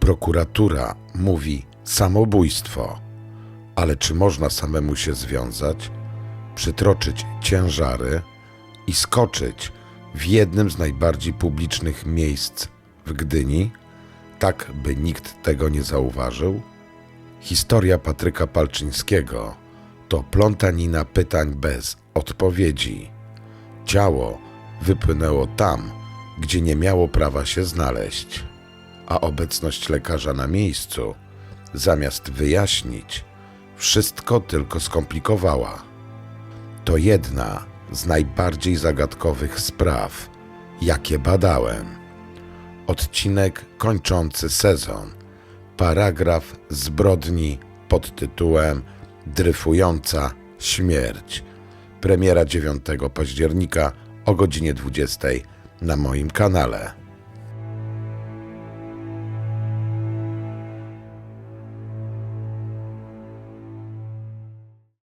Prokuratura mówi samobójstwo, ale czy można samemu się związać, przytroczyć ciężary i skoczyć w jednym z najbardziej publicznych miejsc w Gdyni, tak by nikt tego nie zauważył? Historia Patryka Palczyńskiego to plątanina pytań bez odpowiedzi. Ciało wypłynęło tam, gdzie nie miało prawa się znaleźć, a obecność lekarza na miejscu, zamiast wyjaśnić, wszystko tylko skomplikowała. To jedna z najbardziej zagadkowych spraw, jakie badałem. Odcinek kończący sezon. Paragraf zbrodni pod tytułem Dryfująca śmierć. Premiera 9 października o godzinie 20 na moim kanale.